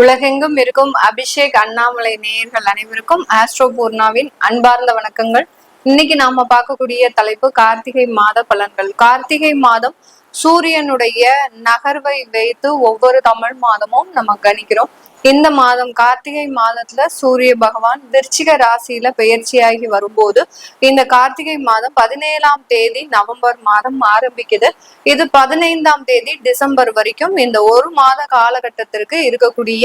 உலகெங்கும் இருக்கும் அபிஷேக் அண்ணாமலை நேயர்கள் அனைவருக்கும் ஆஸ்ட்ரோ பூர்ணாவின் அன்பார்ந்த வணக்கங்கள். இன்னைக்கு நாம பார்க்கக்கூடிய தலைப்பு கார்த்திகை மாத பலன்கள். கார்த்திகை மாதம் சூரியனுடைய நகர்வை வைத்து ஒவ்வொரு தமிழ் மாதமும் நம்ம கணிக்கிறோம். இந்த மாதம் கார்த்திகை மாதத்துல சூரிய பகவான் விருச்சிக ராசியில பெயர்ச்சியாகி வரும்போது இந்த கார்த்திகை மாதம் பதினேழாம் தேதி நவம்பர் மாதம் ஆரம்பிக்குது. இது பதினைந்தாம் தேதி டிசம்பர் வரைக்கும் இந்த ஒரு மாத காலகட்டத்திற்கு இருக்கக்கூடிய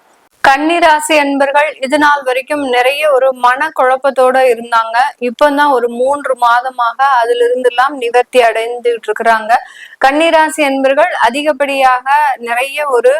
கன்னிராசி அன்பர்கள் இது நாள் வரைக்கும் நிறைய ஒரு மன குழப்பத்தோட இருந்தாங்க. இப்பதான் ஒரு மூன்று மாதமாக அதுல இருந்தெல்லாம் நிவர்த்தி அடைந்துட்டு இருக்கிறாங்க கன்னிராசி அன்பர்கள் அதிகப்படியாக நிறைய ஒரு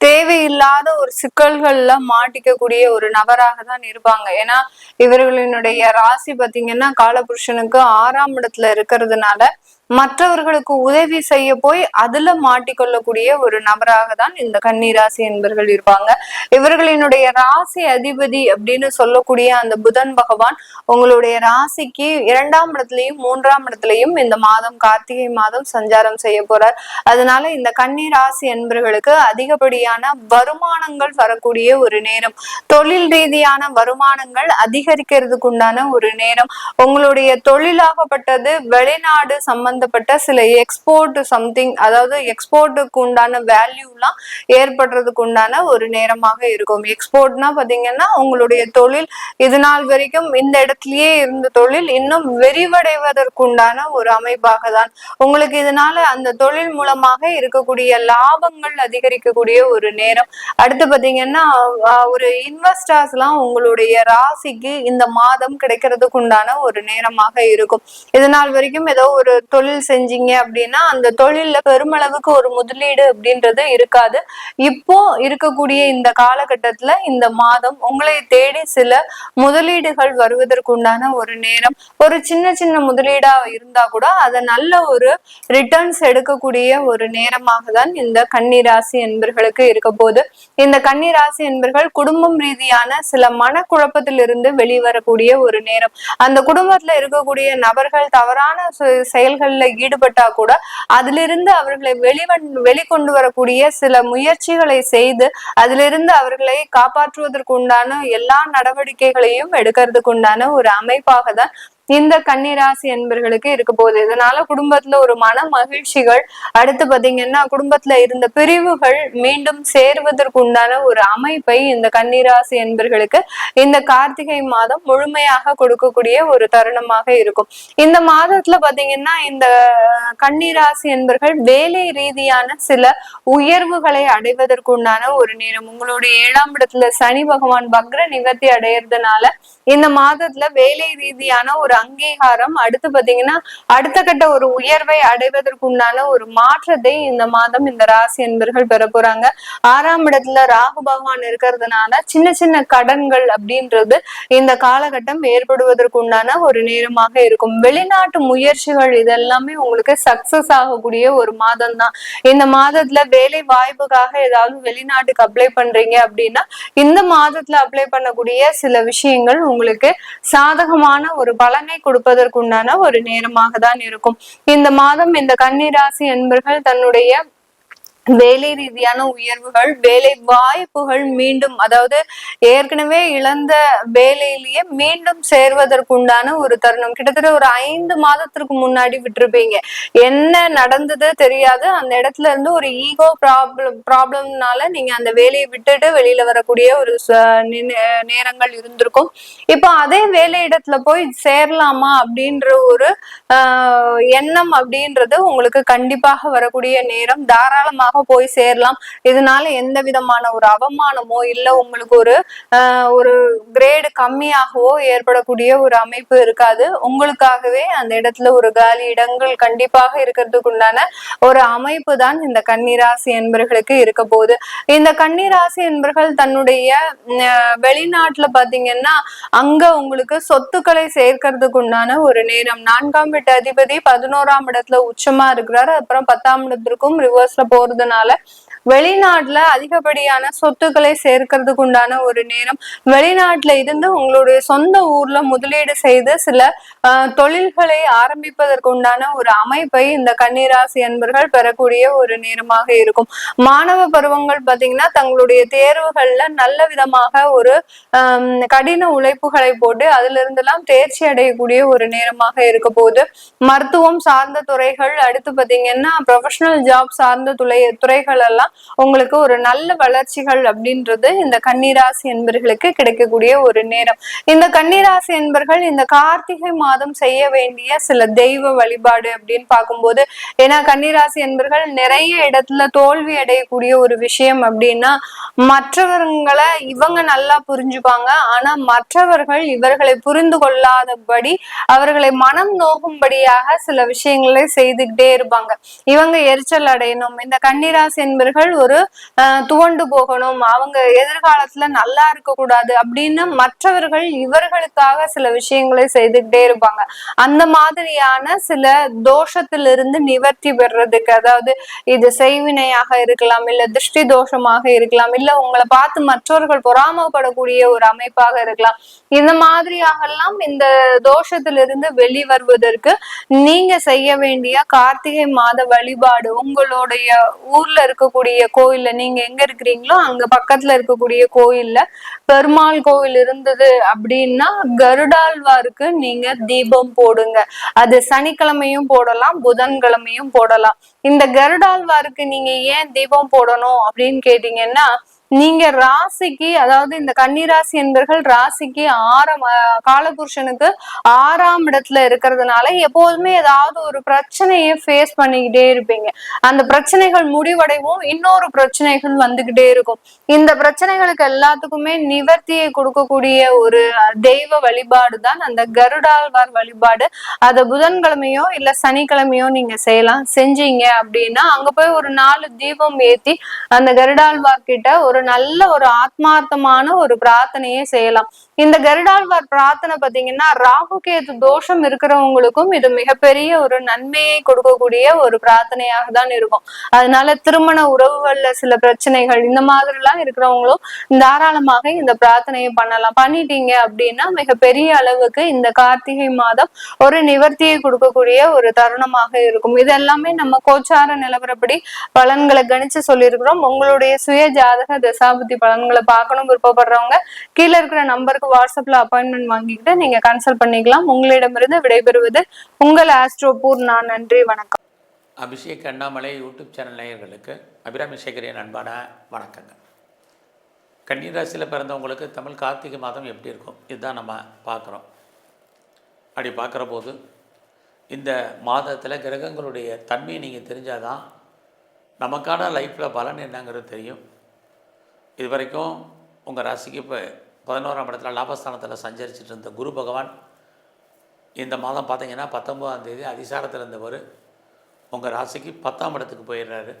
தேவையில்லாத ஒரு சிக்கல்கள்ல மாட்டிக்கக்கூடிய ஒரு நபராக தான் இருப்பாங்க. ஏன்னா இவர்களினுடைய ராசி பாத்தீங்கன்னா காலபுருஷனுக்கு ஆறாம் இடத்துல இருக்கிறதுனால மற்றவர்களுக்கு உதவி செய்ய போய் அதுல மாட்டிக்கொள்ளக்கூடிய ஒரு நபராக தான் இந்த கன்னிராசி என்பர்கள் இருப்பாங்க. இவர்களினுடைய ராசி அதிபதி அப்படின்னு சொல்லக்கூடிய அந்த புதன் பகவான் உங்களுடைய ராசிக்கு இரண்டாம் இடத்துலயும் மூன்றாம் இடத்துலயும் இந்த மாதம் கார்த்திகை மாதம் சஞ்சாரம் செய்ய போறார். அதனால இந்த கன்னி ராசி என்பர்களுக்கு அதிகப்படியான வருமானங்கள் வரக்கூடிய ஒரு நேரம். தொழில் ரீதியான வருமானங்கள் அதிகரிக்கிறதுக்கு உண்டான ஒரு நேரம். உங்களுடைய தொழிலாகப்பட்டது வெளிநாடு சம்பந்த சம்பந்தப்பட்ட சில எக்ஸ்போர்ட் சம்திங் அதாவது எக்ஸ்போர்ட்டுக்கு உண்டான வேல்யூலாம் ஏற்படுறதுக்கு உண்டான ஒரு நேரமாக இருக்கும். எக்ஸ்போர்ட்னா பாத்தீங்கன்னா உங்களுடைய தொழில் இது நாள் வரைக்கும் இந்த இடத்துலயே இருந்த தொழில் இன்னும் விரிவடைவதற்குண்டான ஒரு அமைப்பாக தான். உங்களுக்கு இதனால அந்த தொழில் மூலமாக இருக்கக்கூடிய லாபங்கள் அதிகரிக்கக்கூடிய ஒரு நேரம். அடுத்து பாத்தீங்கன்னா ஒரு இன்வெஸ்டர்ஸ் எல்லாம் உங்களுடைய ராசிக்கு இந்த மாதம் கிடைக்கிறதுக்கு உண்டான ஒரு நேரமாக இருக்கும். இது நாள் வரைக்கும் ஏதோ ஒரு தொழில் தொழில் செஞ்சீங்க அப்படின்னா அந்த தொழில்ல பெருமளவுக்கு ஒரு முதலீடு அப்படின்றது இருக்காது. இப்போ இருக்கக்கூடிய இந்த காலகட்டத்துல இந்த மாதம் உங்களை தேடி சில முதலீடுகள் வருவதற்குண்டான ஒரு நேரம் ஒரு சின்ன சின்ன முதலீடா இருந்தா கூட அதை நல்ல ஒரு ரிட்டர்ன்ஸ் எடுக்கக்கூடிய ஒரு நேரமாக தான் இந்த கன்னிராசி என்பர்களுக்கு இருக்க போது இந்த கன்னிராசி என்பர்கள் குடும்பம் ரீதியான சில மனக்குழப்பத்திலிருந்து வெளிவரக்கூடிய ஒரு நேரம். அந்த குடும்பத்துல இருக்கக்கூடிய நபர்கள் தவறான செயல்கள் செயல்கள்ல ஈடுபட்டா கூட அதிலிருந்து அவர்களை வெளிவன் வெளிக்கொண்டு வரக்கூடிய சில முயற்சிகளை செய்து அதிலிருந்து அவர்களை காப்பாற்றுவதற்கு உண்டான எல்லா நடவடிக்கைகளையும் எடுக்கிறதுக்கு உண்டான ஒரு அமைப்பாக தான் இந்த கன்னிராசி என்பர்களுக்கு இருக்க போகுது. இதனால குடும்பத்துல ஒரு மன மகிழ்ச்சிகள் அடுத்து பாத்தீங்கன்னா குடும்பத்துல இருந்த பிரிவுகள் மீண்டும் சேர்வதற்கு உண்டான ஒரு அமைப்பை இந்த கன்னிராசி என்பர்களுக்கு இந்த கார்த்திகை மாதம் முழுமையாக கொடுக்கக்கூடிய ஒரு தருணமாக இருக்கும். இந்த மாதத்துல பாத்தீங்கன்னா இந்த கன்னிராசி என்பர்கள் வேலை ரீதியான சில உயர்வுகளை அடைவதற்குண்டான ஒரு நேரம். உங்களுடைய ஏழாம் இடத்துல சனி பகவான் பக்ர நிவர்த்தி அடையிறதுனால இந்த மாதத்துல வேலை ரீதியான ஒரு அங்கீகாரம். அடுத்து பாத்தீங்கன்னா அடுத்த கட்ட ஒரு உயர்வை அடைவதற்குண்டான ஒரு மாற்றத்தை இந்த மாதம் இந்த ராசி என்பர்கள் பெற போறாங்க ஆறாம் இடத்துல ராகு பகவான் இருக்கிறதுனால சின்ன சின்ன கடன்கள் அப்படின்றது இந்த காலகட்டம் ஏற்படுவதற்குண்டான ஒரு நேரமாக இருக்கும். வெளிநாட்டு முயற்சிகள் இதெல்லாமே உங்களுக்கு சக்சஸ் ஆகக்கூடிய ஒரு மாதம் தான் இந்த மாதத்துல வேலை வாய்ப்புக்காக ஏதாவது வெளிநாட்டுக்கு அப்ளை பண்றீங்க அப்படின்னா இந்த மாதத்துல அப்ளை பண்ணக்கூடிய சில விஷயங்கள் உங்களுக்கு சாதகமான ஒரு பலன் கொடுப்பதற்குண்டான ஒரு நேரமாக தான் இருக்கும். இந்த மாதம் இந்த கன்னிராசி என்பர்கள் தன்னுடைய வேலை ரீதியான உயர்வுகள் வேலை வாய்ப்புகள் மீண்டும் அதாவது ஏற்கனவே இழந்த வேலையிலேயே மீண்டும் சேர்வதற்குண்டான ஒரு தருணம். கிட்டத்தட்ட ஒரு ஐந்து மாதத்திற்கு முன்னாடி விட்டுருப்பீங்க. என்ன நடந்தது தெரியாது. அந்த இடத்துல இருந்து ஒரு ஈகோ ப்ராப்ளம் ப்ராப்ளம்னால நீங்க அந்த வேலையை விட்டுட்டு வெளியில வரக்கூடிய ஒரு நேரங்கள் இருந்திருக்கும். இப்போ அதே வேலை இடத்துல போய் சேரலாமா அப்படின்ற ஒரு எண்ணம் அப்படின்றது உங்களுக்கு கண்டிப்பாக வரக்கூடிய நேரம். தாராளமாக போய் சேரலாம். இதனால எந்த விதமான ஒரு அவமானமோ இல்ல உங்களுக்கு ஒரு ஒரு கிரேடு கம்மியாகவோ ஏற்படக்கூடிய ஒரு அமைப்பு இருக்காது. உங்களுக்காகவே அந்த இடத்துல ஒரு காலி இடங்கள் கண்டிப்பாக இருக்கிறதுக்கு உண்டான ஒரு அமைப்பு தான் இந்த கன்னிராசி என்பர்களுக்கு இருக்க போகுது. இந்த கன்னிராசி என்பர்கள் தன்னுடைய வெளிநாட்டுல பாத்தீங்கன்னா அங்க உங்களுக்கு சொத்துக்களை சேர்க்கறதுக்கு உண்டான ஒரு நேரம். நான்காம் வீட்டு அதிபதி பதினோராம் இடத்துல உச்சமா இருக்கிறாரு. அப்புறம் பத்தாம் இடத்திற்கும் ரிவர்ஸ்ல போறது இருக்கிறதுனால வெளிநாட்டுல அதிகப்படியான சொத்துக்களை சேர்க்கறதுக்கு உண்டான ஒரு நேரம் வெளிநாட்டுல இருந்து உங்களுடைய சொந்த ஊர்ல முதலீடு செய்து சில தொழில்களை ஆரம்பிப்பதற்கு உண்டான ஒரு அமைப்பை இந்த கன்னிராசி அன்பர்கள் பெறக்கூடிய ஒரு நேரமாக இருக்கும். மாணவ பருவங்கள் பாத்தீங்கன்னா தங்களுடைய தேர்வுகள்ல நல்ல விதமாக ஒரு கடின உழைப்புகளை போட்டு அதுல இருந்தெல்லாம் தேர்ச்சி அடையக்கூடிய ஒரு நேரமாக இருக்க போகுது. மருத்துவம் சார்ந்த துறைகள் அடுத்து பாத்தீங்கன்னா ப்ரொஃபஷனல் ஜாப் சார்ந்த துறை துறைகள் எல்லாம் உங்களுக்கு ஒரு நல்ல வளர்ச்சிகள் அப்படின்றது இந்த கன்னிராசி என்பர்களுக்கு கிடைக்கக்கூடிய ஒரு நேரம். இந்த கன்னிராசி என்பர்கள் இந்த கார்த்திகை மாதம் செய்ய வேண்டிய சில தெய்வ வழிபாடு அப்படின்னு பார்க்கும்போது ஏன்னா கன்னிராசி என்பர்கள் நிறைய இடத்துல தோல்வி அடையக்கூடிய ஒரு விஷயம் அப்படின்னா மற்றவர்களை இவங்க நல்லா புரிஞ்சுப்பாங்க. ஆனா மற்றவர்கள் இவர்களை புரிந்து கொள்ளாதபடி அவர்களை மனம் நோகும்படியாக சில விஷயங்களை செய்துகிட்டே இருப்பாங்க. இவங்க எரிச்சல் அடையணும். இந்த கன்னிராசி என்பர்கள் ஒரு துவண்டு போகணும். அவங்க எதிர்காலத்துல நல்லா இருக்க கூடாது அப்படின்னு மற்றவர்கள் இவர்களுக்காக சில விஷயங்களை செய்துக்கிட்டே இருப்பாங்க. அந்த மாதிரியான சில தோஷத்திலிருந்து நிவர்த்தி பெறதுக்கு அதாவது இது செய்வினையாக இருக்கலாம் இல்ல திருஷ்டி தோஷமாக இருக்கலாம் இல்ல உங்களை பார்த்து மற்றவர்கள் பொறாமப்படக்கூடிய ஒரு அமைப்பாக இருக்கலாம். இந்த மாதிரியாகலாம் இந்த தோஷத்திலிருந்து வெளிவருவதற்கு நீங்க செய்ய வேண்டிய கார்த்திகை மாத வழிபாடு உங்களுடைய ஊர்ல இருக்கக்கூடிய கோயில்ல நீங்க எங்க இருக்கிறீங்களோ அங்க பக்கத்துல இருக்கக்கூடிய கோயில்ல பெருமாள் கோவில் இருந்தது அப்படின்னா கருடாழ்வாருக்கு நீங்க தீபம் போடுங்க. அது சனிக்கிழமையும் போடலாம் புதன்கிழமையும் போடலாம். இந்த கருடாழ்வாருக்கு நீங்க ஏன் தீபம் போடணும் அப்படின்னு கேட்டீங்கன்னா நீங்க ராசிக்கு அதாவது இந்த கன்னிராசி என்பர்கள் ராசிக்கு ஆறாம் காலபுருஷனுக்கு ஆறாம் இடத்துல இருக்கிறதுனால எப்போதுமே ஏதாவது ஒரு பிரச்சனையை ஃபேஸ் பண்ணிக்கிட்டே இருப்பீங்க. அந்த பிரச்சனைகள் முடிவடைவும் இன்னொரு பிரச்சனைகள் வந்துகிட்டே இருக்கும். இந்த பிரச்சனைகளுக்கு எல்லாத்துக்குமே நிவர்த்தியை கொடுக்கக்கூடிய ஒரு தெய்வ வழிபாடு தான் அந்த கருடாழ்வார் வழிபாடு. அதை புதன்கிழமையோ இல்ல சனிக்கிழமையோ நீங்க செய்யலாம். செஞ்சீங்க அப்படின்னா அங்க போய் ஒரு நாலு தீபம் ஏத்தி அந்த கருடாழ்வார் கிட்ட ஒரு ஒரு நல்ல ஒரு ஆத்மார்த்தமான ஒரு பிரார்த்தனையே செய்யலாம். இந்த கருடாழ்வார் பிரார்த்தனை பாத்தீங்கன்னா ராகு கேது தோஷம் இருக்கிறவங்களுக்கும் இது மிகப்பெரிய ஒரு நன்மையை கொடுக்கக்கூடிய ஒரு பிரார்த்தனையாக தான் இருக்கும். அதனால திருமண உறவுகள்ல சில பிரச்சனைகள் இந்த மாதிரி எல்லாம் இருக்கிறவங்களும் தாராளமாக இந்த பிரார்த்தனையை பண்ணலாம். பண்ணிட்டீங்க அப்படின்னா மிகப்பெரிய அளவுக்கு இந்த கார்த்திகை மாதம் ஒரு நிவர்த்தியை கொடுக்கக்கூடிய ஒரு தருணமாக இருக்கும். இது எல்லாமே நம்ம கோச்சார நிலவரப்படி பலன்களை கணிச்சு சொல்லியிருக்கிறோம். உங்களுடைய சுய ஜாதக தசாபுத்தி பலன்களை பார்க்கணும் விருப்பப்படுறவங்க கீழே இருக்கிற நம்பருக்கு வாட்ஸ்அப்ல அப்பாயின்மெண்ட் வாங்கிக்கிட்டு நீங்க கன்சல்ட் பண்ணிக்கலாம். உங்களிடமிருந்து விடைபெறுவது உங்கள் ஆஸ்ட்ரோ பூர்ணா. நன்றி வணக்கம். அபிஷேக் அண்ணாமலை யூடியூப் சேனல் நேயர்களுக்கு அபிராமி சேகரின் அன்பான வணக்கங்கள். கன்னிராசியில் பிறந்தவங்களுக்கு தமிழ் கார்த்திகை மாதம் எப்படி இருக்கும்? இதுதான் நம்ம பார்க்குறோம். அப்படி பார்க்குற போது இந்த மாதத்தில் கிரகங்களுடைய தன்மையை நீங்கள் தெரிஞ்சாதான் நமக்கான லைஃப்பில் பலன் என்னங்கிறது தெரியும். இது வரைக்கும் உங்கள் ராசிக்கு இப்போ பதினோராம் இடத்துல லாபஸ்தானத்தில் சஞ்சரிச்சிட்டு இருந்த குரு பகவான் இந்த மாதம் பார்த்தீங்கன்னா பத்தொன்பதாம் தேதி அதிசாரத்தில் இருந்தவர். உங்கள் ராசிக்கு பத்தாம் இடத்துக்கு போயிடுறாரு.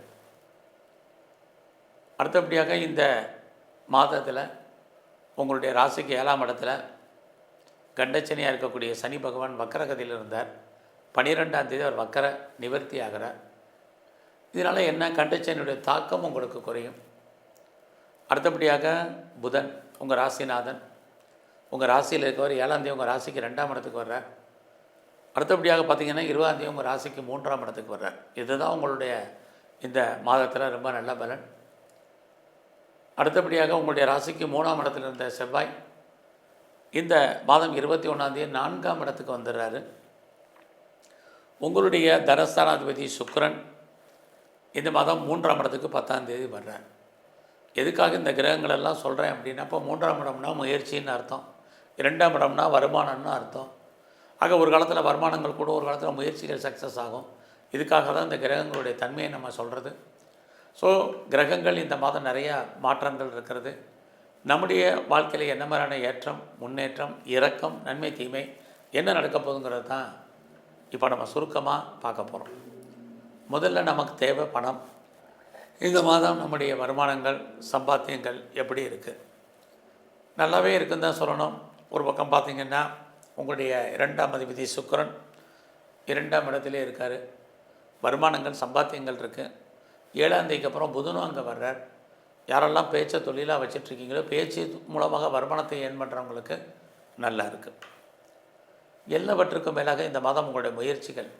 அடுத்தபடியாக இந்த மாதத்தில் உங்களுடைய ராசிக்கு ஏழாம் இடத்துல கண்டச்சனியாக இருக்கக்கூடிய சனி பகவான் வக்கரகதியில் இருந்தார். பனிரெண்டாம் தேதி அவர் வக்கர நிவர்த்தி ஆகிறார். இதனால் என்ன கண்டச்சனியுடைய தாக்கம் உங்களுக்கு குறையும். அடுத்தபடியாக புதன் உங்கள் ராசிநாதன். உங்கள் ராசியில் இருக்கவர் ஏழாந்தேதி உங்கள் ராசிக்கு ரெண்டாம் இடத்துக்கு வர்றார். அடுத்தபடியாக பார்த்தீங்கன்னா இருபதாந்தேதி உங்கள் ராசிக்கு மூன்றாம் இடத்துக்கு வர்றார். இதுதான் உங்களுடைய இந்த மாதத்தில் ரொம்ப நல்ல பலன். அடுத்தபடியாக உங்களுடைய ராசிக்கு மூணாம் இடத்துல இருந்த செவ்வாய் இந்த மாதம் இருபத்தி ஒன்றாந்தேதி நான்காம் இடத்துக்கு வந்துடுறாரு. உங்களுடைய தனஸ்தானாதிபதி சுக்ரன் இந்த மாதம் மூன்றாம் இடத்துக்கு பத்தாம் தேதி வர்றார். எதுக்காக இந்த கிரகங்கள் எல்லாம் சொல்கிறேன் அப்படின்னா இப்போ மூன்றாம் இடம்னா முயற்சின்னு அர்த்தம். இரண்டாம் இடம்னா வருமானம்னு அர்த்தம். ஆக ஒரு காலத்தில் வருமானங்கள் கூட ஒரு காலத்தில் முயற்சிகள் சக்ஸஸ் ஆகும். இதுக்காக தான் இந்த கிரகங்களுடைய தன்மையை நம்ம சொல்கிறது. ஸோ கிரகங்கள் இந்த மாதம் நிறையா மாற்றங்கள் இருக்கிறது. நம்முடைய வாழ்க்கையில் என்ன மாதிரியான ஏற்றம் முன்னேற்றம் இரக்கம் நன்மை தீமை என்ன நடக்க போகுதுங்கிறது தான் இப்போ நம்ம சுருக்கமாக பார்க்க போகிறோம் முதல்ல நமக்கு தேவை பணம். இந்த மாதம் நம்முடைய வருமானங்கள் சம்பாத்தியங்கள் எப்படி இருக்குது நல்லாவே இருக்குன்னு தான் சொல்லணும். ஒரு பக்கம் பார்த்திங்கன்னா உங்களுடைய இரண்டாம் அதிபதி சுக்கரன் இரண்டாம் இடத்திலே இருக்கார். வருமானங்கள் சம்பாத்தியங்கள் இருக்குது ஏழாம் தேதிக்கு அப்புறம் புதனும் அங்கே வர்றார். யாரெல்லாம் பேச்சை தொழிலாக வச்சிட்ருக்கீங்களோ பேச்சு மூலமாக வருமானத்தை ஏன் பண்ணுறவங்களுக்கு நல்லா இருக்குது எல்லாவற்றுக்கும் மேலாக இந்த மாதம் உங்களுடைய முயற்சிகள்.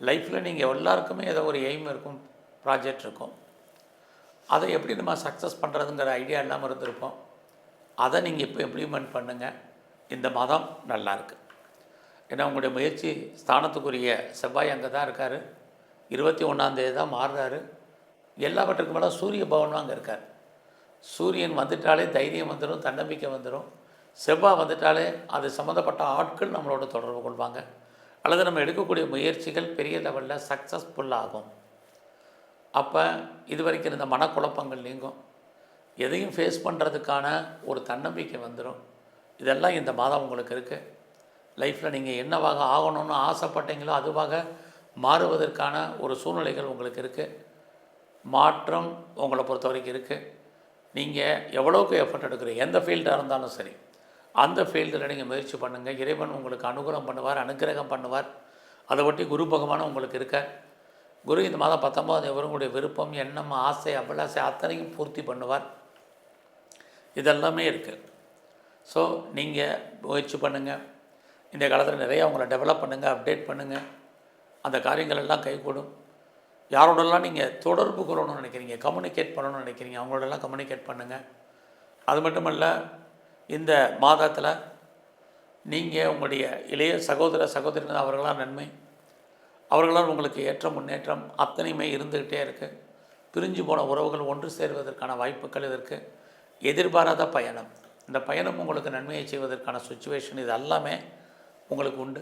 லைஃப்பில் நீங்கள் எல்லாருக்குமே ஏதோ ஒரு எய்ம் இருக்கும். ப்ராஜெக்ட் இருக்கும். அதை எப்படி நம்ம சக்ஸஸ் பண்ணுறதுங்கிற ஐடியா இல்லாமல் இருந்திருப்போம். அதை நீங்கள் இப்போ இம்ப்ளிமெண்ட் பண்ணுங்கள் இந்த மாதம் நல்லாயிருக்கு ஏன்னா உங்களுடைய முயற்சி ஸ்தானத்துக்குரிய செவ்வாய் அங்கே தான் இருக்கார். இருபத்தி ஒன்றாந்தேதி தான் மாறுறாரு. எல்லாவற்றுக்கும் மேலே சூரிய பவனும் அங்கே இருக்கார். சூரியன் வந்துட்டாலே தைரியம் வந்துடும் தன்னம்பிக்கை வந்துடும் செவ்வாய் வந்துட்டாலே அது சம்மந்தப்பட்ட ஆட்கள் நம்மளோட தொடர்பு கொள்வாங்க. அல்லது நம்ம எடுக்கக்கூடிய முயற்சிகள் பெரிய லெவலில் சக்ஸஸ்ஃபுல் ஆகும். அப்போ இது வரைக்கும் இருந்த மனக்குழப்பங்கள் நீங்கும். எதையும் ஃபேஸ் பண்ணுறதுக்கான ஒரு தன்னம்பிக்கை வந்துடும் இதெல்லாம் இந்த மாதம் உங்களுக்கு இருக்குது லைஃப்பில் நீங்கள் என்னவாக ஆகணும்னு ஆசைப்பட்டீங்களோ அதுவாக மாறுவதற்கான ஒரு சூழ்நிலைகள் உங்களுக்கு இருக்குது மாற்றம் உங்களை பொறுத்த வரைக்கும் இருக்குது நீங்கள் எவ்வளோக்கு எஃபர்ட் எடுக்கிறீங்க எந்த ஃபீல்டாக இருந்தாலும் சரி அந்த ஃபீல்டில் நீங்கள் முயற்சி பண்ணுங்கள் இறைவன் உங்களுக்கு அனுகூலம் பண்ணுவார் அனுக்கிரகம் பண்ணுவார். அதை ஒட்டி குரு பகவானும் உங்களுக்கு இருக்க குரு இந்த மாதம் பத்தொம்போது உங்களுடைய விருப்பம் எண்ணம் ஆசை அபிலாசை அத்தனையும் பூர்த்தி பண்ணுவார். இதெல்லாமே இருக்குது ஸோ நீங்கள் முயற்சி பண்ணுங்கள் இந்த காலத்தில் நிறைய அவங்கள டெவலப் பண்ணுங்கள் அப்டேட் பண்ணுங்கள் அந்த காரியங்கள் எல்லாம் கைகூடும். யாரோடலாம் நீங்கள் தொடர்பு கொள்ளணும்னு நினைக்கிறீங்க கம்யூனிகேட் பண்ணணும்னு நினைக்கிறீங்க அவங்களோடலாம் கம்யூனிகேட் பண்ணுங்கள் அது மட்டும் இல்லை இந்த மாதத்தில் நீங்கள் உங்களுடைய இளைய சகோதர சகோதரிகள் அவர்களாக நன்மை அவர்களால் உங்களுக்கு ஏற்ற முன்னேற்றம் அத்தனையுமே இருந்துக்கிட்டே இருக்குது பிரிஞ்சு போன உறவுகள் ஒன்று சேர்வதற்கான வாய்ப்புகள் இதற்கு எதிர்பாராத பயணம். இந்த பயணம் உங்களுக்கு நன்மையை செய்வதற்கான சுச்சுவேஷன் இது எல்லாமே உங்களுக்கு உண்டு.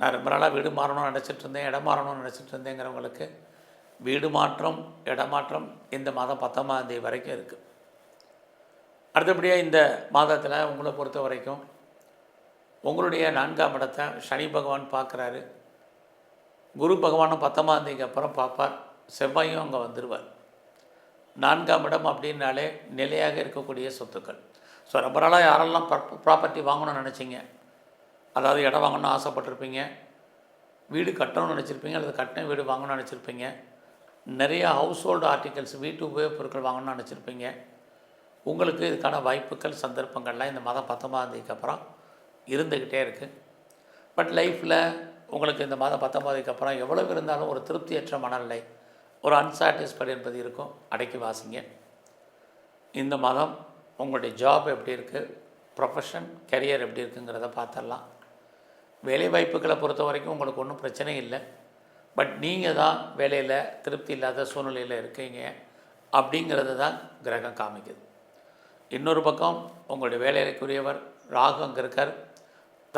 நான் ரொம்ப நாளாக வீடு மாறணும்னு நினச்சிட்டு இருந்தேன் இடம் மாறணும்னு நினச்சிட்டு இருந்தேங்கிறவங்களுக்கு வீடு மாற்றம் இடமாற்றம் இந்த மாதம் பத்தாம் தேதி வரைக்கும் இருக்குது அடுத்தபடியாக இந்த மாதத்தில் உங்களை பொறுத்த வரைக்கும் உங்களுடைய நான்காம் இடத்தை சனி பகவான் பார்க்குறாரு. குரு பகவானும் பத்தொம்பதாம் தேதிக்கு அப்புறம் பார்ப்பார். செவ்வாயும் அங்கே வந்துடுவார் நான்காம் இடம் அப்படின்னாலே நிலையாக இருக்கக்கூடிய சொத்துக்கள். ஸோ ரொம்ப நாளாக யாரெல்லாம் ப்ராப்பர்ட்டி வாங்கணும்னு நினச்சிங்க? அதாவது இடம் வாங்கணும்னு ஆசைப்பட்டிருப்பீங்க. வீடு கட்டணும்னு நினச்சிருப்பீங்க. அல்லது கட்டின வீடு வாங்கணும்னு நினச்சிருப்பீங்க. நிறைய ஹவுஸ் ஹோல்டு ஆர்டிகல்ஸ் வீட்டு உபயோகப் பொருட்கள் வாங்கணும்னு நினச்சிருப்பீங்க. உங்களுக்கு இதுக்கான வாய்ப்புகள் சந்தர்ப்பங்கள்லாம் இந்த மாதம் பத்தொன்பதாம் தேதிக்கு அப்புறம் இருந்துக்கிட்டே இருக்குது பட் லைஃப்பில் உங்களுக்கு இந்த மாதம் பத்தொம்போதுக்கு அப்புறம் எவ்வளவு இருந்தாலும் ஒரு திருப்தியற்ற மனநிலை ஒரு அன்சாட்டிஸ்ஃபைடு என்பது இருக்கும். அடக்கி வாசிங்க. இந்த மாதம் உங்களுடைய ஜாப் எப்படி இருக்குது ப்ரொஃபஷன் கெரியர் எப்படி இருக்குங்கிறத பார்த்துடலாம். வேலை வாய்ப்புகளை பொறுத்த வரைக்கும் உங்களுக்கு ஒன்றும் பிரச்சனை இல்லை. பட் நீங்கள் தான் வேலையில் திருப்தி இல்லாத சூழ்நிலையில் இருக்கீங்க அப்படிங்கிறது தான் கிரகம் காமிக்குது. இன்னொரு பக்கம் உங்களுடைய வேலைக்குரியவர் ராகு அங்கே இருக்கார்.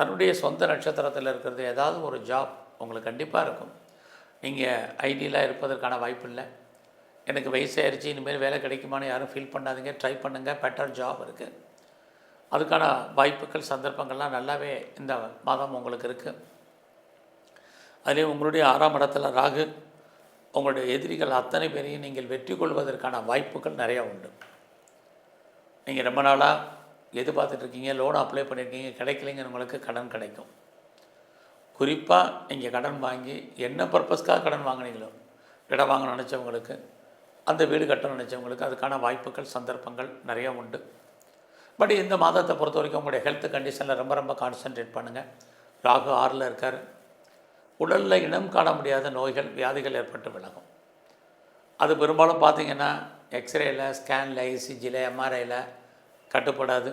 தன்னுடைய சொந்த நட்சத்திரத்தில் இருக்கிறது ஏதாவது ஒரு ஜாப் உங்களுக்கு கண்டிப்பாக இருக்கும். நீங்கள் ஐடியில் இருப்பதற்கான வாய்ப்பு இல்லை. எனக்கு வயசாயிருச்சு இனிமேல் வேலை கிடைக்குமான்னு யாரும் ஃபீல் பண்ணாதீங்க. ட்ரை பண்ணுங்கள் பெட்டர் ஜாப் இருக்குது அதுக்கான வாய்ப்புகள் சந்தர்ப்பங்கள்லாம் நல்லாவே இந்த மாதம் உங்களுக்கு இருக்குது அதுலேயும் உங்களுடைய ஆறாம் இடத்துல ராகு உங்களுடைய எதிரிகள் அத்தனை பேரையும் நீங்கள் வெற்றி கொள்வதற்கான வாய்ப்புகள் நிறையா உண்டு. நீங்கள் ரொம்ப நாளாக எதிர்பார்த்துட்ருக்கீங்க லோன் அப்ளை பண்ணியிருக்கீங்க கிடைக்கலைங்கிறவங்களுக்கு கடன் கிடைக்கும். குறிப்பாக நீங்கள் கடன் வாங்கி என்ன பர்பஸ்க்காக கடன் வாங்குனீங்களோ இடம் வாங்க நினச்சவங்களுக்கு அந்த வீடு கட்ட நினச்சவங்களுக்கு அதுக்கான வாய்ப்புகள் சந்தர்ப்பங்கள் நிறைய உண்டு. பட் இந்த மாதத்தை பொறுத்த வரைக்கும் உங்களுடைய ஹெல்த் கண்டிஷனில் ரொம்ப ரொம்ப கான்சென்ட்ரேட் பண்ணுங்கள் ராகு ஆறில் இருக்கார். உடலில் இனம் காண முடியாத நோய்கள் வியாதிகள் ஏற்பட்டு விலகும். அது பெரும்பாலும் பார்த்தீங்கன்னா எக்ஸ்ரேயில் ஸ்கேனில் இசிஜியில் எம்ஆர்ஐயில் கட்டுப்படாது.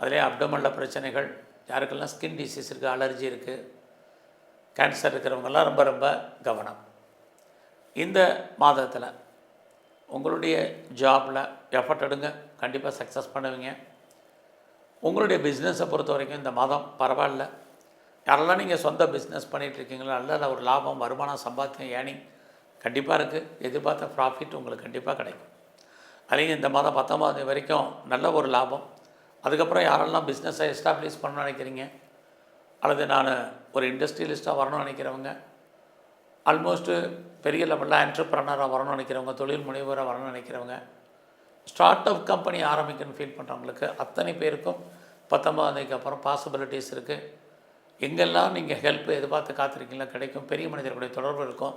அதிலே அப்டமனில் பிரச்சனைகள் யாருக்கெல்லாம் ஸ்கின் டிசீஸ் இருக்குது அலர்ஜி இருக்குது கேன்சர் இருக்கிறவங்கெல்லாம் ரொம்ப ரொம்ப கவனம். இந்த மாதத்தில் உங்களுடைய ஜாபில் எஃபர்ட் எடுங்க கண்டிப்பாக சக்ஸஸ் பண்ணுவீங்க. உங்களுடைய பிஸ்னஸை பொறுத்த வரைக்கும் இந்த மாதம் பரவாயில்ல. யாரெல்லாம் நீங்கள் சொந்த பிஸ்னஸ் பண்ணிகிட்ருக்கீங்களோ நல்ல ஒரு லாபம் வருமானம் சம்பாத்தியம் ஏர்னிங் கண்டிப்பாக இருக்குது எதிர்பார்த்த ப்ராஃபிட் உங்களுக்கு கண்டிப்பாக கிடைக்கும். அதுலேயும் இந்த மாதம் பத்தொம்பதாம் தேதி வரைக்கும் நல்ல ஒரு லாபம். அதுக்கப்புறம் யாரெல்லாம் பிஸ்னஸை எஸ்டாப்ளிஷ் பண்ணணும்னு நினைக்கிறீங்க? அல்லது நான் ஒரு இண்டஸ்ட்ரியலிஸ்ட்டாக வரணும்னு நினைக்கிறவங்க ஆல்மோஸ்ட்டு பெரிய லெவலில் என்டர்பிரனராக வரணும்னு நினைக்கிறவங்க தொழில் முனைவராக வரணும்னு நினைக்கிறவங்க ஸ்டார்ட் அப் கம்பெனி ஆரம்பிக்கணும்னு ஃபீல் பண்ணுறவங்களுக்கு அத்தனை பேருக்கும் பத்தொம்பதாந்தேதிக்கு அப்புறம் பாசிபிலிட்டிஸ் இருக்குது எங்கெல்லாம் நீங்கள் ஹெல்ப் எதிர்பார்த்து காத்திருக்கீங்களா கிடைக்கும். பெரிய மனிதர்களுடைய தொடர்பு இருக்கும்.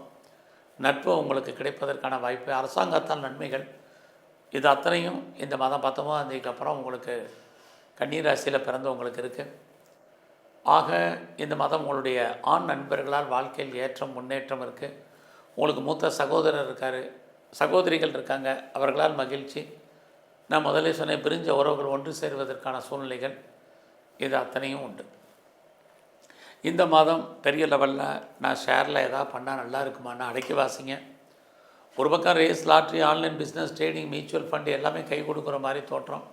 நட்பு உங்களுக்கு கிடைப்பதற்கான வாய்ப்பு. அரசாங்கத்தால் நன்மைகள். இது அத்தனையும் இந்த மாதம் பத்தொம்பதாம் தேதிக்கு அப்புறம் உங்களுக்கு கண்ணீர் ராசியில் பிறந்தவங்களுக்கு இருக்குது ஆக இந்த மாதம் உங்களுடைய ஆண் நண்பர்களால் வாழ்க்கையில் ஏற்றம் முன்னேற்றம் இருக்குது உங்களுக்கு மூத்த சகோதரர் இருக்கார் சகோதரிகள் இருக்காங்க அவர்களால் மகிழ்ச்சி. நான் முதலே சொன்னேன் பிரிஞ்ச உறவுகள் ஒன்று சேருவதற்கான சூழ்நிலைகள் இது அத்தனையும் உண்டு. இந்த மாதம் பெரிய லெவலில் நான் ஷேரில் எதாவது பண்ணால் நல்லா இருக்குமான்னு அடக்கி வாசிங்க. ஒரு பக்கம் race lottery online business trading mutual fund எல்லாமே கை கொடுக்குற மாதிரி தோற்றம்.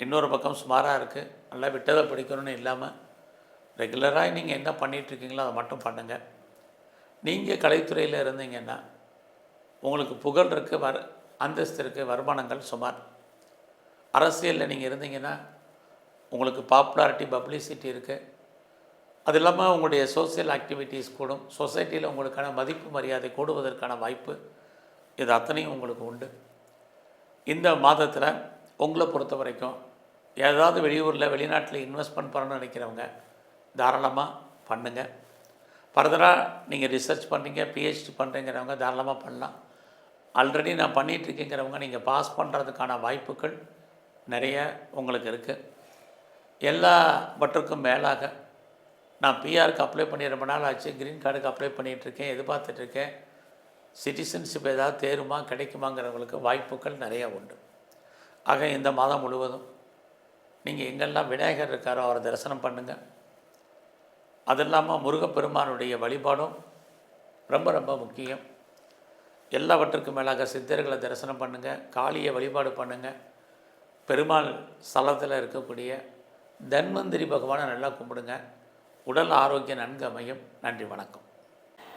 இன்னொரு பக்கம் சுமாராக இருக்குது நல்லா விட்டதை பிடிக்கணும்னு இல்லாமல் ரெகுலராக நீங்கள் என்ன பண்ணிகிட்ருக்கீங்களோ அதை மட்டும் பண்ணுங்கள் நீங்கள் கலைத்துறையில் இருந்தீங்கன்னா உங்களுக்கு புகழ் இருக்குது வர அந்தஸ்து இருக்குது வருமானங்கள் சுமார். அரசியலில் நீங்கள் இருந்தீங்கன்னா உங்களுக்கு பாப்புலாரிட்டி பப்ளிசிட்டி இருக்குது அது இல்லாமல் உங்களுடைய சோசியல் ஆக்டிவிட்டீஸ் கூடும். சொசைட்டியில் உங்களுக்கான மதிப்பு மரியாதை கூடுவதற்கான வாய்ப்பு இது அத்தனையும் உங்களுக்கு உண்டு. இந்த மாதத்தில் உங்களை பொறுத்த வரைக்கும் ஏதாவது வெளியூரில் வெளிநாட்டில் இன்வெஸ்ட்மெண்ட் பண்ணணும்னு நினைக்கிறவங்க தாராளமாக பண்ணுங்கள் ஃபர்தராக நீங்கள் ரிசர்ச் பண்ணுறீங்க பிஹெச்டி பண்ணுறீங்கிறவங்க தாராளமாக பண்ணலாம். ஆல்ரெடி நான் பண்ணிகிட்ருக்கேங்கிறவங்க நீங்கள் பாஸ் பண்ணுறதுக்கான வாய்ப்புகள் நிறைய உங்களுக்கு இருக்குது எல்லாவற்றுக்கும் மேலாக நான் பிஆருக்கு அப்ளை பண்ணி ரொம்ப நாள் ஆச்சு க்ரீன் கார்டுக்கு அப்ளை பண்ணிகிட்ருக்கேன் எதிர்பார்த்துட்ருக்கேன் சிட்டிசன்ஷிப் ஏதாவது தேருமா கிடைக்குமாங்கிறவங்களுக்கு வாய்ப்புகள் நிறையா உண்டு. ஆக இந்த மாதம் முழுவதும் நீங்கள் எங்கெல்லாம் விநாயகர் இருக்காரோ அவரை தரிசனம் பண்ணுங்கள் அது இல்லாமல் முருகப்பெருமானுடைய வழிபாடும் ரொம்ப ரொம்ப முக்கியம். எல்லாவற்றுக்கும் மேலாக சித்தர்களை தரிசனம் பண்ணுங்கள் காளியை வழிபாடு பண்ணுங்கள் பெருமாள் ஸ்தலத்தில் இருக்கக்கூடிய தன்வந்திரி பகவானை நல்லா கும்பிடுங்க. உடல் ஆரோக்கியம் நன்கு அமையும். நன்றி வணக்கம்.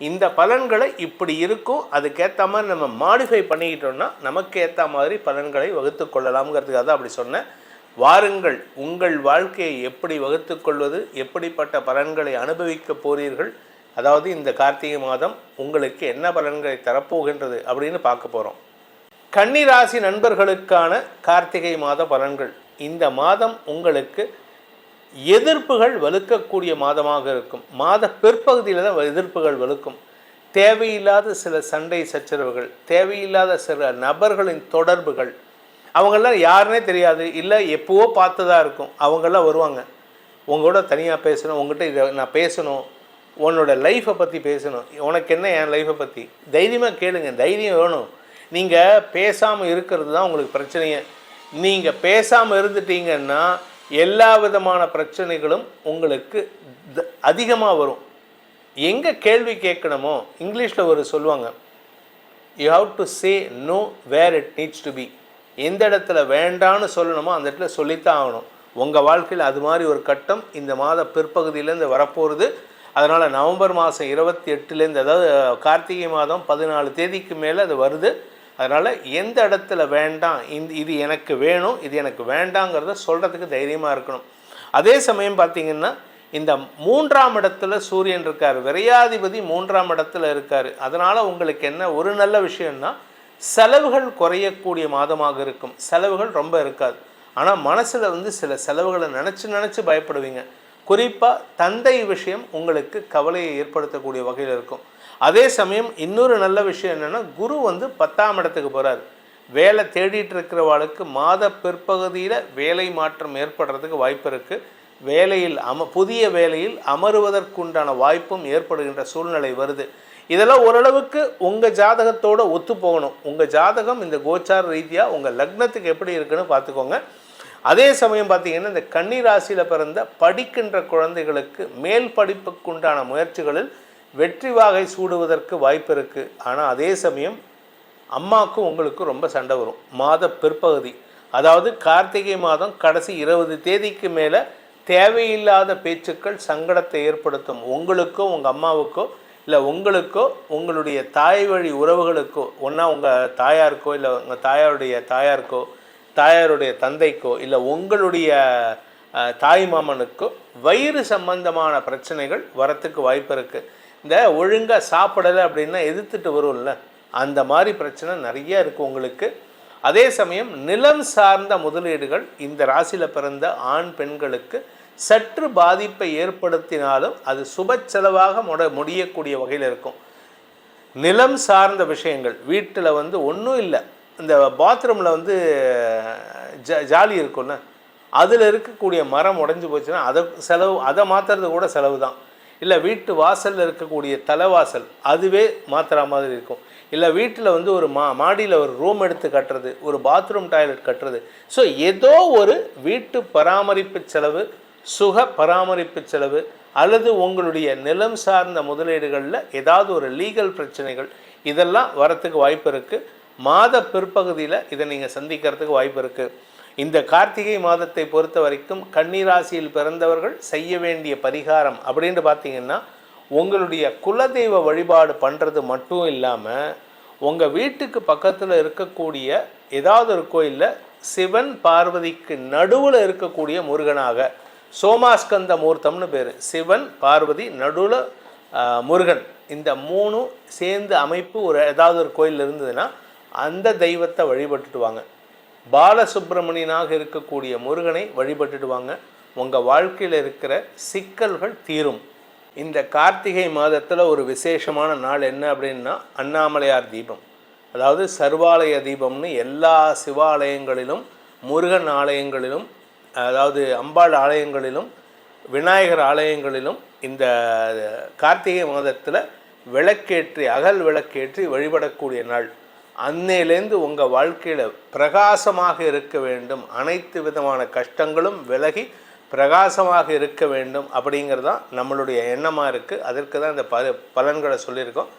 இந்த பலன்களை இப்படி இருக்கும் அதுக்கேற்ற மாதிரி நம்ம மாடிஃபை பண்ணிக்கிட்டோம்னா நமக்கு ஏற்ற மாதிரி பலன்களை வகுத்து கொள்ளலாம்ங்கிறதுக்காக தான் அப்படி சொன்னேன். வாருங்கள் உங்கள் வாழ்க்கையை எப்படி வகுத்து கொள்வது எப்படிப்பட்ட பலன்களை அனுபவிக்க போகிறீர்கள் அதாவது இந்த கார்த்திகை மாதம் உங்களுக்கு என்ன பலன்களை தரப்போகின்றது அப்படின்னு பார்க்க போகிறோம் கன்னிராசி நண்பர்களுக்கான கார்த்திகை மாத பலன்கள். இந்த மாதம் உங்களுக்கு எதிர்ப்புகள் வலுக்கக்கூடிய மாதமாக இருக்கும். மாத பிற்பகுதியில் தான் எதிர்ப்புகள் வலுக்கும். தேவையில்லாத சில சண்டை சச்சரவுகள் தேவையில்லாத சில நபர்களின் தொடர்புகள் அவங்கெல்லாம் யாருன்னே தெரியாது. இல்லை எப்போவோ பார்த்ததாக இருக்கும். அவங்கெல்லாம் வருவாங்க. உங்களோட தனியாக பேசணும் உங்கள்கிட்ட இதை நான் பேசணும் உன்னோட லைஃப்பை பற்றி பேசணும். உனக்கு என்ன என் லைஃப்பை பற்றி தைரியமாக கேளுங்க. தைரியம் வேணும். நீங்கள் பேசாமல் இருக்கிறது தான் உங்களுக்கு பிரச்சனையே. நீங்கள் பேசாமல் இருந்துட்டீங்கன்னா எல்லா விதமான பிரச்சனைகளும் உங்களுக்கு அதிகமாக வரும். எங்கே கேள்வி கேட்கணுமோ இங்கிலீஷில் ஒரு சொல்லுவாங்க you have to say no where it needs to be எந்த இடத்துல வேண்டான்னு சொல்லணுமோ அந்த இடத்துல சொல்லித்தான் ஆகணும். உங்கள் வாழ்க்கையில் அது மாதிரி ஒரு கட்டம் இந்த மாத பிற்பகுதியிலேருந்து வரப்போகிறது அதனால் நவம்பர் மாதம் இருபத்தி எட்டுலேருந்து அதாவது கார்த்திகை மாதம் பதினாலு தேதிக்கு மேலே அது வருது. அதனால் எந்த இடத்துல வேண்டாம் இந்த இது எனக்கு வேணும் இது எனக்கு வேண்டாங்கிறத சொல்கிறதுக்கு தைரியமாக இருக்கணும். அதே சமயம் பார்த்திங்கன்னா இந்த மூன்றாம் இடத்துல சூரியன் இருக்கார் விரையாதிபதி மூன்றாம் இடத்துல இருக்கார். அதனால் உங்களுக்கு என்ன ஒரு நல்ல விஷயம்னா செலவுகள் குறையக்கூடிய மாதமாக இருக்கும். செலவுகள் ரொம்ப இருக்காது. ஆனால் மனசில் வந்து சில செலவுகளை நினச்சி நினச்சி பயப்படுவீங்க. குறிப்பாக தந்தை விஷயம் உங்களுக்கு கவலையை ஏற்படுத்தக்கூடிய வகையில் இருக்கும். அதே சமயம் இன்னொரு நல்ல விஷயம் என்னென்னா குரு வந்து பத்தாம் இடத்துக்கு போகிறார் வேலை தேடிட்டு இருக்கிறவாளுக்கு மாத பிற்பகுதியில் வேலை மாற்றம் ஏற்படுறதுக்கு வாய்ப்பு இருக்குது வேலையில் அம புதிய வேலையில் அமருவதற்குண்டான வாய்ப்பும் ஏற்படுகின்ற சூழ்நிலை வருது. இதெல்லாம் ஓரளவுக்கு உங்கள் ஜாதகத்தோடு ஒத்து போகணும். உங்கள் ஜாதகம் இந்த கோச்சார ரீதியாக உங்கள் லக்னத்துக்கு எப்படி இருக்குன்னு பார்த்துக்கோங்க. அதே சமயம் பார்த்தீங்கன்னா இந்த கன்னி ராசியில் பிறந்த படிக்கின்ற குழந்தைகளுக்கு மேல் படிப்புக்குண்டான முயற்சிகளில் வெற்றி வாகை சூடுவதற்கு வாய்ப்பு இருக்குது ஆனால் அதே சமயம் அம்மாவுக்கும் உங்களுக்கும் ரொம்ப சண்டை வரும். மாத பிற்பகுதி. அதாவது கார்த்திகை மாதம் கடைசி இருபது தேதிக்கு மேலே தேவையில்லாத பேச்சுக்கள் சங்கடத்தை ஏற்படுத்தும். உங்களுக்கோ உங்கள் அம்மாவுக்கோ இல்லை உங்களுக்கோ உங்களுடைய தாய் வழி உறவுகளுக்கோ ஒன்றா உங்கள் தாயாருக்கோ இல்லை உங்கள் தாயாருடைய தாயாருக்கோ தாயாருடைய தந்தைக்கோ இல்லை உங்களுடைய தாய் மாமனுக்கோ வயிறு சம்பந்தமான பிரச்சனைகள் வரத்துக்கு வாய்ப்பு இருக்குது இந்த ஒழுங்காக சாப்பிடலை அப்படின்னா எதிர்த்துட்டு வரும்ல? அந்த மாதிரி பிரச்சனை நிறைய இருக்குது உங்களுக்கு. அதே சமயம் நிலம் சார்ந்த முதலீடுகள் இந்த ராசியில் பிறந்த ஆண் பெண்களுக்கு சற்று பாதிப்பை ஏற்படுத்தினாலும் அது சுப செலவாக முட முடியக்கூடிய வகையில் இருக்கும். நிலம் சார்ந்த விஷயங்கள் வீட்டில் வந்து ஒன்றும் இல்லை. இந்த பாத்ரூமில் வந்து ஜ ஜாலி இருக்கும்ல? அதில் இருக்கக்கூடிய மரம் உடஞ்சி போச்சுன்னா அதை செலவு அதை மாற்றுறது கூட செலவு தான் இல்லை வீட்டு வாசலில் இருக்கக்கூடிய தலைவாசல் அதுவே மாத்திரா மாதிரி இருக்கும். இல்லை வீட்டில் வந்து ஒரு மா மாடியில் ஒரு ரூம் எடுத்து கட்டுறது ஒரு பாத்ரூம் டாய்லெட் கட்டுறது. ஸோ ஏதோ ஒரு வீட்டு பராமரிப்பு செலவு சுக பராமரிப்பு செலவு அல்லது உங்களுடைய நிலம் சார்ந்த முதலீடுகளில் ஏதாவது ஒரு லீகல் பிரச்சனைகள் இதெல்லாம் வரத்துக்கு வாய்ப்பு இருக்குது மாத பிற்பகுதியில் இதை நீங்கள் சந்திக்கிறதுக்கு வாய்ப்பு இருக்குது இந்த கார்த்திகை மாதத்தை பொறுத்த வரைக்கும் கன்னிராசியில் பிறந்தவர்கள் செய்ய வேண்டிய பரிகாரம் அப்படின்னு பார்த்தீங்கன்னா உங்களுடைய குலதெய்வ வழிபாடு பண்ணுறது மட்டும் இல்லாமல் உங்கள் வீட்டுக்கு பக்கத்தில் இருக்கக்கூடிய ஏதாவது ஒரு கோயிலில் சிவன் பார்வதிக்கு நடுவில் இருக்கக்கூடிய முருகனாக சோமாஸ்கந்த மூர்த்தம்னு பேர். சிவன் பார்வதி நடுவில் முருகன். இந்த மூணும் சேர்ந்து அமைப்பு ஒரு ஏதாவது ஒரு கோயில் இருந்ததுன்னா அந்த தெய்வத்தை வழிபட்டுட்டு வாங்க. பாலசுப்பிரமணியனாக இருக்கக்கூடிய முருகனை வழிபட்டுட்டு வாங்க உங்கள் வாழ்க்கையில் இருக்கிற சிக்கல்கள் தீரும். இந்த கார்த்திகை மாதத்தில் ஒரு விசேஷமான நாள் என்ன அப்படின்னா அண்ணாமலையார் தீபம். அதாவது சர்வாலய தீபம்னு எல்லா சிவாலயங்களிலும் முருகன் ஆலயங்களிலும் அதாவது அம்பாள் ஆலயங்களிலும் விநாயகர் ஆலயங்களிலும் இந்த கார்த்திகை மாதத்தில் விளக்கேற்றி அகல் விளக்கேற்றி வழிபடக்கூடிய நாள். அன்னையிலேருந்து உங்கள் வாழ்க்கையில் பிரகாசமாக இருக்க வேண்டும். அனைத்து விதமான கஷ்டங்களும் விலகி பிரகாசமாக இருக்க வேண்டும் அப்படிங்கிறது தான் நம்மளுடைய எண்ணமாக இருக்குது அதற்கு தான் இந்த ப பலன்களை சொல்லியிருக்கோம்.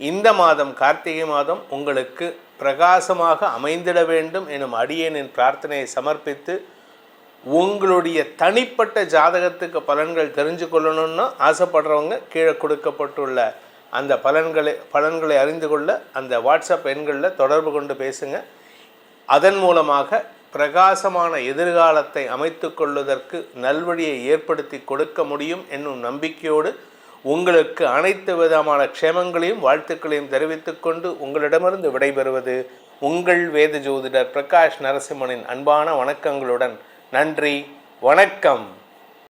இந்த மாதம் கார்த்திகை மாதம் உங்களுக்கு பிரகாசமாக அமைந்திட வேண்டும் எனும் அடியேனின் பிரார்த்தனையை சமர்ப்பித்து உங்களுடைய தனிப்பட்ட ஜாதகத்துக்கு பலன்கள் தெரிஞ்சு கொள்ளணும்னு ஆசைப்படுறவங்க கீழே கொடுக்கப்பட்டுள்ள அந்த பலன்களை பலன்களை அறிந்து கொள்ள அந்த வாட்ஸ்அப் எண்களில் தொடர்பு கொண்டு பேசுங்க. அதன் மூலமாக பிரகாசமான எதிர்காலத்தை அமைத்து கொள்வதற்கு நல்வழியை ஏற்படுத்தி கொடுக்க முடியும் என்னும் நம்பிக்கையோடு உங்களுக்கு அனைத்து விதமான க்ஷேமங்களையும் வாழ்த்துக்களையும் தெரிவித்துக்கொண்டு உங்களிடமிருந்து விடைபெறுவது உங்கள் வேத ஜோதிடர் பிரகாஷ் நரசிம்மனின் அன்பான வணக்கங்களுடன் நன்றி வணக்கம்.